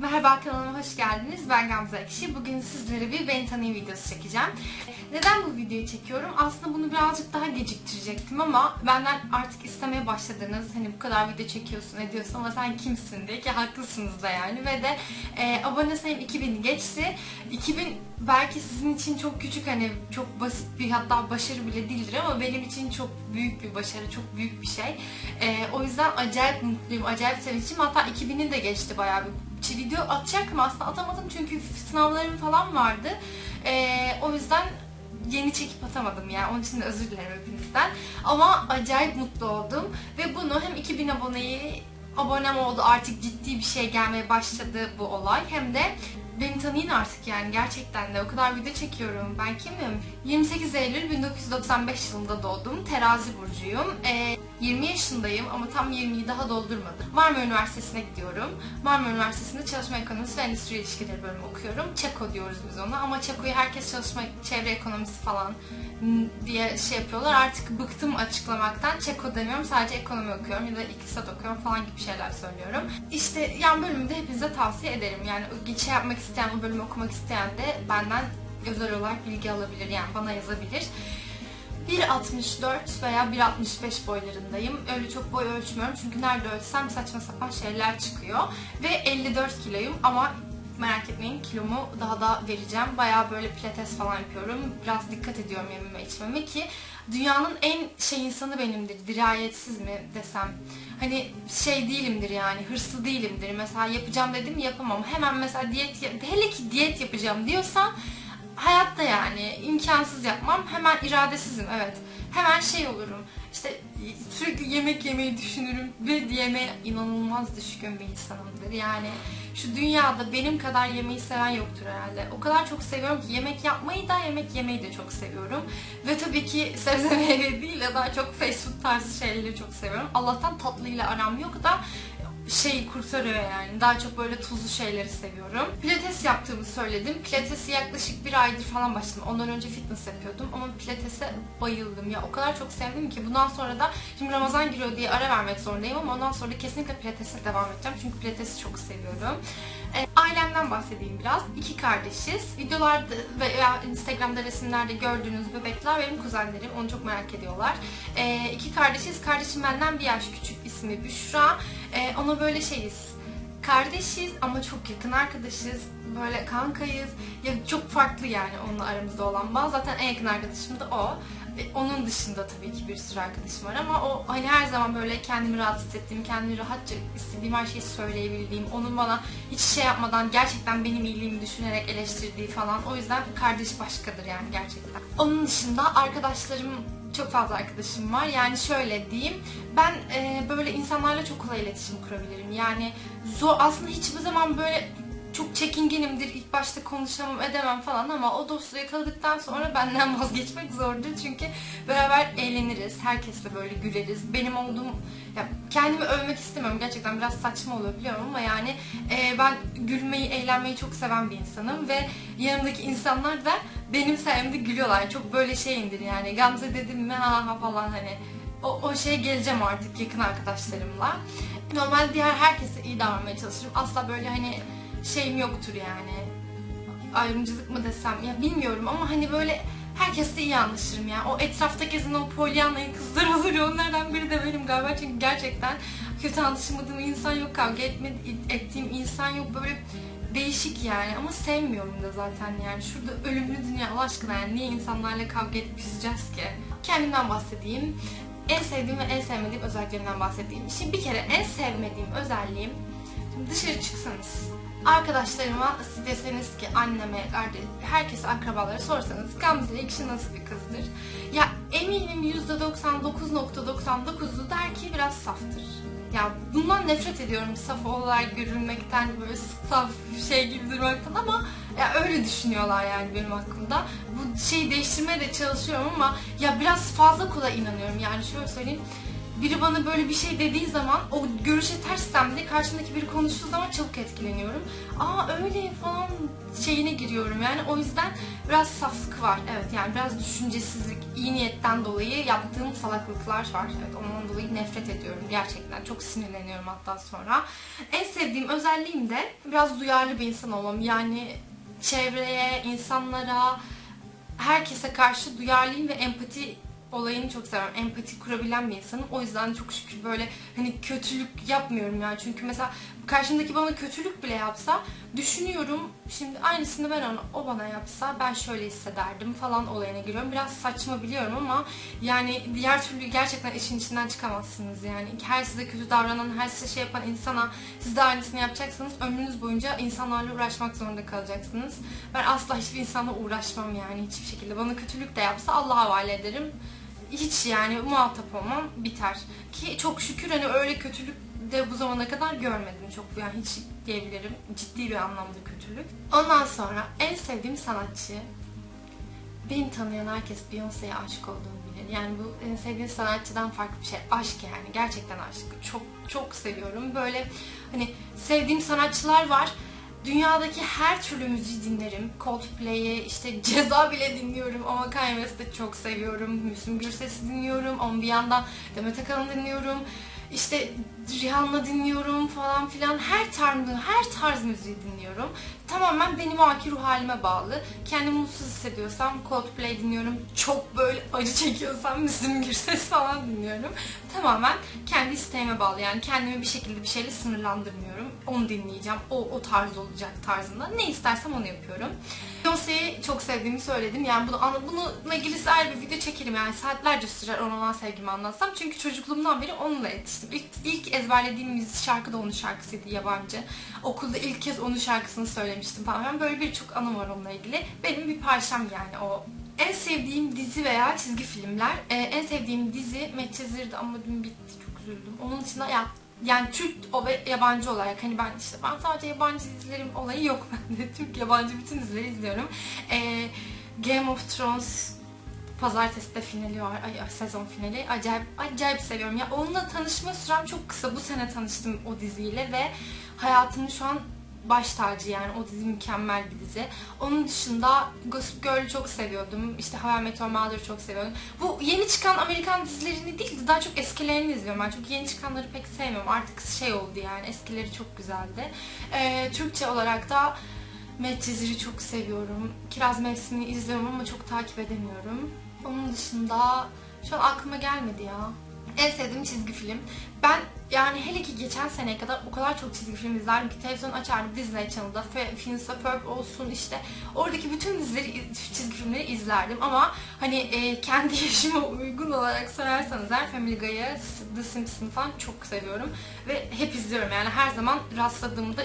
Merhaba kanalıma hoş geldiniz. Ben Gamze Ekşi. Bugün sizlere bir beni tanıyın videosu çekeceğim. Neden bu videoyu çekiyorum? Aslında bunu birazcık daha geciktirecektim ama benden artık istemeye başladınız. Hani bu kadar video çekiyorsun, ediyorsun ama sen kimsin diye ki haklısınız da yani. Ve de e, abone sayım 2000 geçti. 2000 belki sizin için çok küçük hani çok basit bir hatta başarı bile değildir ama benim için çok büyük bir başarı, çok büyük bir şey. E, o yüzden acayip mutluyum, acayip sevinçliyim. Hatta 2000'i de geçti bayağı bir video atacaktım aslında atamadım çünkü sınavlarım falan vardı. Ee, o yüzden yeni çekip atamadım ya. Onun için de özür dilerim hepinizden. Ama acayip mutlu oldum. Ve bunu hem 2000 aboneyi abonem oldu artık ciddi bir şey gelmeye başladı bu olay. Hem de beni tanıyın artık yani gerçekten de o kadar video çekiyorum. Ben kimim? 28 Eylül 1995 yılında doğdum. Terazi burcuyum. Ee, 20 yaşındayım ama tam 20'yi daha doldurmadım. Marmara Üniversitesi'ne gidiyorum. Marmara Üniversitesi'nde çalışma ekonomisi ve endüstri ilişkileri bölümü okuyorum. ÇEKO diyoruz biz ona ama ÇEKO'yu herkes çalışma çevre ekonomisi falan diye şey yapıyorlar. Artık bıktım açıklamaktan. ÇEKO demiyorum sadece ekonomi okuyorum ya da iktisat okuyorum falan gibi şeyler söylüyorum. İşte yani bölümde hepinize tavsiye ederim. Yani şey yapmak isteyen, o bölümü okumak isteyen de benden özel olarak bilgi alabilir. Yani bana yazabilir. 1.64 veya 1.65 boylarındayım. Öyle çok boy ölçmüyorum çünkü nerede ölçsem saçma sapan şeyler çıkıyor. Ve 54 kiloyum ama merak etmeyin kilomu daha da vereceğim. Baya böyle pilates falan yapıyorum. Biraz dikkat ediyorum yememe içmeme ki dünyanın en şey insanı benimdir. Dirayetsiz mi desem. Hani şey değilimdir yani hırslı değilimdir. Mesela yapacağım dedim yapamam. Hemen mesela diyet hele ki diyet yapacağım diyorsam hayatta yani imkansız yapmam. Hemen iradesizim evet. Hemen şey olurum. İşte sürekli yemek yemeyi düşünürüm ve yemeğe inanılmaz düşkün bir insanımdır. Yani şu dünyada benim kadar yemeği seven yoktur herhalde. O kadar çok seviyorum ki yemek yapmayı da yemek yemeyi de çok seviyorum. Ve tabii ki sebze meyve değil de daha çok fast food tarzı şeyleri çok seviyorum. Allah'tan tatlıyla aram yok da şey kurtarıyor yani. Daha çok böyle tuzlu şeyleri seviyorum. Pilates yaptığımı söyledim. Pilatesi yaklaşık bir aydır falan başladım. Ondan önce fitness yapıyordum ama pilatese bayıldım. Ya o kadar çok sevdim ki bundan sonra da şimdi Ramazan giriyor diye ara vermek zorundayım ama ondan sonra kesinlikle pilatese devam edeceğim. Çünkü pilatesi çok seviyorum. E, ailemden bahsedeyim biraz. İki kardeşiz. Videolarda veya Instagram'da resimlerde gördüğünüz bebekler benim kuzenlerim. Onu çok merak ediyorlar. E, iki kardeşiz. Kardeşim benden bir yaş küçük. ismi Büşra. E, ona böyle şeyiz. Kardeşiz ama çok yakın arkadaşız. Böyle kankayız. Ya çok farklı yani onunla aramızda olan bağ. Zaten en yakın arkadaşım da o. E, onun dışında tabii ki bir sürü arkadaşım var ama o hani her zaman böyle kendimi rahat hissettiğim, kendimi rahatça istediğim her şeyi söyleyebildiğim, onun bana hiç şey yapmadan gerçekten benim iyiliğimi düşünerek eleştirdiği falan. O yüzden kardeş başkadır yani gerçekten. Onun dışında arkadaşlarım çok fazla arkadaşım var. Yani şöyle diyeyim. Ben e, böyle insanlarla çok kolay iletişim kurabilirim. Yani zor aslında hiçbir zaman böyle çok çekingenimdir. İlk başta konuşamam edemem falan ama o dostu yakaladıktan sonra benden vazgeçmek zordur. Çünkü beraber eğleniriz. Herkesle böyle güleriz. Benim olduğum ya kendimi övmek istemiyorum. Gerçekten biraz saçma oluyor biliyorum ama yani e, ben gülmeyi, eğlenmeyi çok seven bir insanım ve yanımdaki insanlar da benim sayemde gülüyorlar. Çok böyle şeyindir yani. Gamze dedim mi ha ha falan hani o, o şeye geleceğim artık yakın arkadaşlarımla. Normal diğer herkese iyi davranmaya çalışırım. Asla böyle hani şeyim yoktur yani. Ayrımcılık mı desem ya bilmiyorum ama hani böyle herkesle iyi anlaşırım ya. O etrafta gezen o polyanlayı kızlar olur onlardan biri de benim galiba çünkü gerçekten kötü anlaşılmadığım insan yok, kavga etme, ettiğim insan yok böyle değişik yani ama sevmiyorum da zaten yani şurada ölümlü dünya Allah aşkına yani niye insanlarla kavga edip küseceğiz ki? Kendimden bahsedeyim. En sevdiğim ve en sevmediğim özelliklerimden bahsedeyim. Şimdi bir kere en sevmediğim özelliğim dışarı çıksanız arkadaşlarıma siz deseniz ki anneme, herkese akrabalara sorsanız Gamze kişi nasıl bir kızdır? Ya eminim %99.99'u der ki biraz saftır. Ya bundan nefret ediyorum saf olarak görülmekten böyle saf şey gibi durmaktan ama ya öyle düşünüyorlar yani benim hakkımda. Bu şeyi değiştirmeye de çalışıyorum ama ya biraz fazla kolay inanıyorum. Yani şöyle söyleyeyim biri bana böyle bir şey dediği zaman o görüşe tersten bile karşımdaki biri konuştuğu zaman çabuk etkileniyorum. Aa öyle falan şeyine giriyorum yani o yüzden biraz saflık var. Evet yani biraz düşüncesizlik, iyi niyetten dolayı yaptığım salaklıklar var. Evet ondan dolayı nefret ediyorum gerçekten. Çok sinirleniyorum hatta sonra. En sevdiğim özelliğim de biraz duyarlı bir insan olmam. Yani çevreye, insanlara, herkese karşı duyarlıyım ve empati olayını çok seviyorum. Empati kurabilen bir insanım. O yüzden çok şükür böyle hani kötülük yapmıyorum yani. Çünkü mesela karşımdaki bana kötülük bile yapsa düşünüyorum. Şimdi aynısını ben ona, o bana yapsa ben şöyle hissederdim falan olayına giriyorum. Biraz saçma biliyorum ama yani diğer türlü gerçekten işin içinden çıkamazsınız yani. Her size kötü davranan, her size şey yapan insana siz de aynısını yapacaksanız ömrünüz boyunca insanlarla uğraşmak zorunda kalacaksınız. Ben asla hiçbir insanla uğraşmam yani hiçbir şekilde. Bana kötülük de yapsa Allah'a havale ederim hiç yani muhatap olmam biter. Ki çok şükür hani öyle kötülük de bu zamana kadar görmedim çok yani hiç diyebilirim ciddi bir anlamda kötülük. Ondan sonra en sevdiğim sanatçı beni tanıyan herkes Beyoncé'ye aşık olduğumu bilir. Yani bu en sevdiğim sanatçıdan farklı bir şey. Aşk yani. Gerçekten aşk. Çok çok seviyorum. Böyle hani sevdiğim sanatçılar var. Dünyadaki her türlü müziği dinlerim. Coldplay'i, işte Ceza bile dinliyorum ama Kanye West'i çok seviyorum. Müslüm Gürses'i dinliyorum. Ama bir yandan Demet Akalın dinliyorum. İşte Rihanna dinliyorum falan filan. Her tarz, her tarz müziği dinliyorum. Tamamen benim o anki ruh halime bağlı. Kendimi mutsuz hissediyorsam Coldplay dinliyorum. Çok böyle acı çekiyorsam Müslüm Gürses falan dinliyorum. Tamamen kendi isteğime bağlı. Yani kendimi bir şekilde bir şeyle sınırlandırmıyorum. Onu dinleyeceğim. O, o tarz olacak tarzında. Ne istersem onu yapıyorum. Beyoncé'yi çok sevdiğimi söyledim. Yani bunu, bununla ilgili ayrı bir video çekerim. Yani saatlerce sürer ona olan sevgimi anlatsam. Çünkü çocukluğumdan beri onunla yetiştim. İlk, ilk ezberlediğimiz şarkı da onun şarkısıydı yabancı. Okulda ilk kez onun şarkısını söylemiştim falan. Böyle birçok anım var onunla ilgili. Benim bir parçam yani o en sevdiğim dizi veya çizgi filmler. Ee, en sevdiğim dizi Medcezir'di ama dün bitti çok üzüldüm. Onun dışında ya yani Türk o ve yabancı olarak hani ben işte ben sadece yabancı dizilerim olayı yok bende. Türk yabancı bütün dizileri izliyorum. Ee, Game of Thrones Pazartesi de finali var. Ay, sezon finali. Acayip acayip seviyorum. Ya onunla tanışma sürem çok kısa. Bu sene tanıştım o diziyle ve hayatımın şu an baş tacı yani o dizi mükemmel bir dizi. Onun dışında Gossip Girl'ü çok seviyordum. İşte How I Met Your Mother'ı çok seviyordum. Bu yeni çıkan Amerikan dizilerini değil de daha çok eskilerini izliyorum ben. Çünkü yeni çıkanları pek sevmiyorum. Artık şey oldu yani eskileri çok güzeldi. Ee, Türkçe olarak da Medcezir'i çok seviyorum. Kiraz Mevsimi'ni izliyorum ama çok takip edemiyorum. Onun dışında şu an aklıma gelmedi ya. En sevdiğim çizgi film. Ben yani hele ki geçen seneye kadar o kadar çok çizgi film izlerdim ki televizyon açardım Disney Channel'da Phineas Ferb olsun işte. Oradaki bütün dizileri çizgi filmleri izlerdim ama hani e, kendi yaşıma uygun olarak sorarsanız eğer Family Guy'ı The Simpsons'ı falan çok seviyorum ve hep izliyorum. Yani her zaman rastladığımda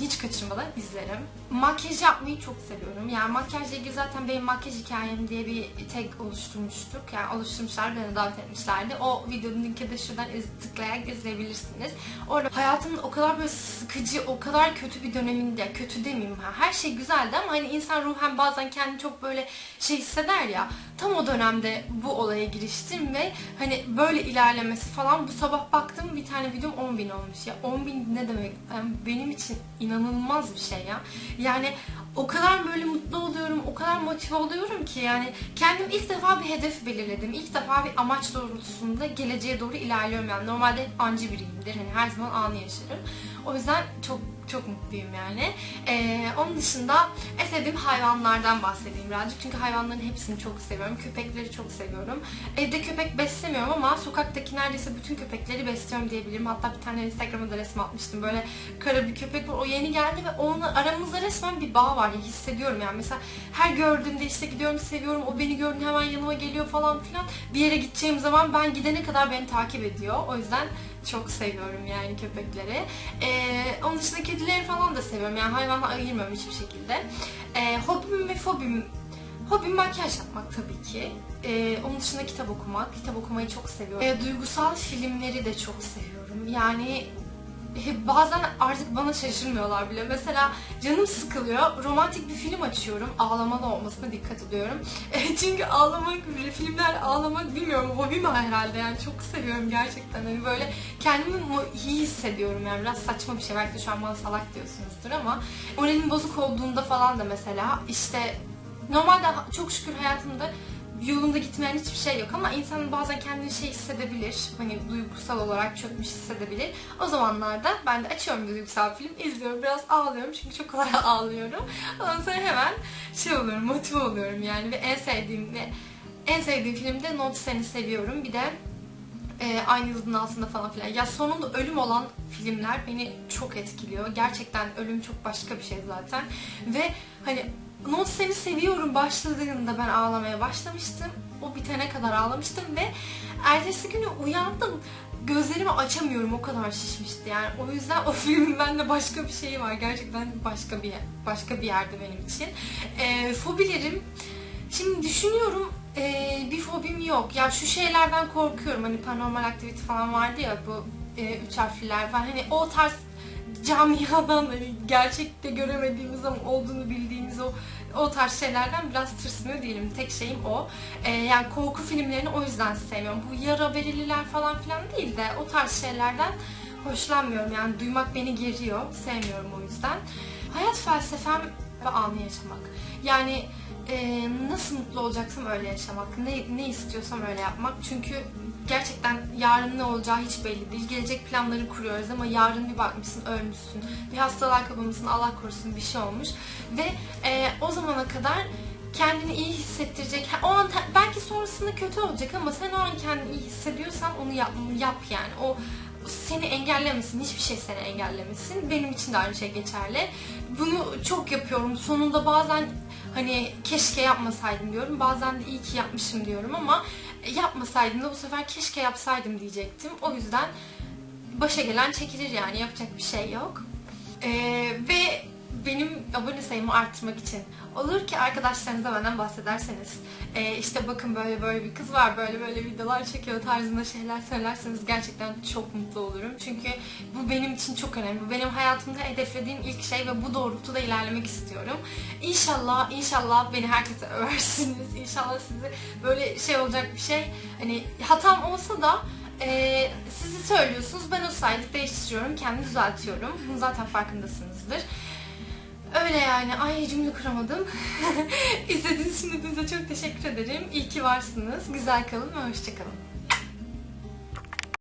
hiç kaçırmadan izlerim. Makyaj yapmayı çok seviyorum. Yani makyajla ilgili zaten benim makyaj hikayem diye bir tag oluşturmuştuk. Yani oluşturmuşlar, beni davet etmişlerdi. O videonun linki de şuradan tıklayarak izleyebilirsiniz. Orada hayatımın o kadar böyle sıkıcı, o kadar kötü bir döneminde, kötü demeyeyim ha. Her şey güzeldi ama hani insan ruhen bazen kendini çok böyle şey hisseder ya. Tam o dönemde bu olaya giriştim ve hani böyle ilerlemesi falan bu sabah baktım bir tane videom 10 bin olmuş ya. 10 bin ne demek? Yani benim için inanılmaz bir şey ya. Yani o kadar böyle mutlu oluyorum, o kadar motive oluyorum ki yani kendim ilk defa bir hedef belirledim. İlk defa bir amaç doğrultusunda geleceğe doğru ilerliyorum yani. Normalde hep ancı biriyimdir. Hani her zaman anı yaşarım. O yüzden çok çok mutluyum yani. Ee, onun dışında en sevdiğim hayvanlardan bahsedeyim birazcık. Çünkü hayvanların hepsini çok seviyorum. Köpekleri çok seviyorum. Evde köpek beslemiyorum ama sokaktaki neredeyse bütün köpekleri besliyorum diyebilirim. Hatta bir tane Instagram'da resim atmıştım. Böyle kara bir köpek var. O yeni geldi ve onunla aramızda resmen bir bağ var. Yani hissediyorum yani. Mesela her gördüğümde işte gidiyorum seviyorum. O beni gördüğünde hemen yanıma geliyor falan filan. Bir yere gideceğim zaman ben gidene kadar beni takip ediyor. O yüzden çok seviyorum yani köpekleri. Ee, onun dışında kedileri falan da seviyorum. Yani hayvanla ayırmıyorum hiçbir şekilde. Ee, hobim ve fobim Hobim makyaj yapmak tabii ki. Ee, onun dışında kitap okumak. Kitap okumayı çok seviyorum. Ee, duygusal filmleri de çok seviyorum. Yani bazen artık bana şaşırmıyorlar bile. Mesela canım sıkılıyor, romantik bir film açıyorum. Ağlamalı olmasına dikkat ediyorum. E, çünkü ağlamak, filmler ağlamak bilmiyorum hobim herhalde yani çok seviyorum gerçekten. Hani böyle kendimi iyi hissediyorum yani biraz saçma bir şey. Belki de şu an bana salak diyorsunuzdur ama moralim bozuk olduğunda falan da mesela işte normalde çok şükür hayatımda yolunda gitmeyen hiçbir şey yok ama insan bazen kendini şey hissedebilir. Hani duygusal olarak çökmüş hissedebilir. O zamanlarda ben de açıyorum duygusal film, izliyorum. Biraz ağlıyorum çünkü çok kolay ağlıyorum. Ondan sonra hemen şey oluyorum, motive oluyorum yani. Ve en sevdiğim ve en sevdiğim film de Not Seni Seviyorum. Bir de e, Aynı Yıldızın Altında falan filan. Ya sonunda ölüm olan filmler beni çok etkiliyor. Gerçekten ölüm çok başka bir şey zaten. Ve hani Not Seni Seviyorum başladığında ben ağlamaya başlamıştım. O bitene kadar ağlamıştım ve ertesi günü uyandım. Gözlerimi açamıyorum o kadar şişmişti yani. O yüzden o filmin bende başka bir şeyi var. Gerçekten başka bir başka bir yerde benim için. E, fobilerim Şimdi düşünüyorum eee, bir fobim yok. Ya şu şeylerden korkuyorum. Hani paranormal aktivite falan vardı ya bu eee, üç harfliler falan. Hani o tarz camiadan hani gerçekte göremediğimiz ama olduğunu bildiğimiz o o tarz şeylerden biraz tırsmıyor değilim. Tek şeyim o. Eee, yani korku filmlerini o yüzden sevmiyorum. Bu yara belirliler falan filan değil de o tarz şeylerden hoşlanmıyorum. Yani duymak beni geriyor. Sevmiyorum o yüzden. Hayat felsefem ve anı yaşamak. Yani e, nasıl mutlu olacaksam öyle yaşamak. Ne, ne istiyorsam öyle yapmak. Çünkü gerçekten yarın ne olacağı hiç belli değil. Gelecek planları kuruyoruz ama yarın bir bakmışsın ölmüşsün. Bir hastalığa kapılmışsın Allah korusun bir şey olmuş. Ve e, o zamana kadar kendini iyi hissettirecek. O an belki sonrasında kötü olacak ama sen o an kendini iyi hissediyorsan onu yap, yap yani. O seni engellemesin, hiçbir şey seni engellemesin. Benim için de aynı şey geçerli. Bunu çok yapıyorum. Sonunda bazen hani keşke yapmasaydım diyorum. Bazen de iyi ki yapmışım diyorum ama yapmasaydım da bu sefer keşke yapsaydım diyecektim. O yüzden başa gelen çekilir yani yapacak bir şey yok. Ee, ve benim abone sayımı arttırmak için olur ki arkadaşlarınıza benden bahsederseniz ee, işte bakın böyle böyle bir kız var böyle böyle videolar çekiyor tarzında şeyler söylerseniz gerçekten çok mutlu olurum. Çünkü bu benim için çok önemli. Bu benim hayatımda hedeflediğim ilk şey ve bu doğrultuda ilerlemek istiyorum. İnşallah inşallah beni herkese översiniz. İnşallah sizi böyle şey olacak bir şey hani hatam olsa da ee, sizi söylüyorsunuz. Ben o sayede değiştiriyorum. Kendimi düzeltiyorum. Bunu zaten farkındasınızdır. Öyle yani. Ay cümle kuramadım. İzlediğiniz için çok teşekkür ederim. İyi ki varsınız. Güzel kalın ve hoşçakalın.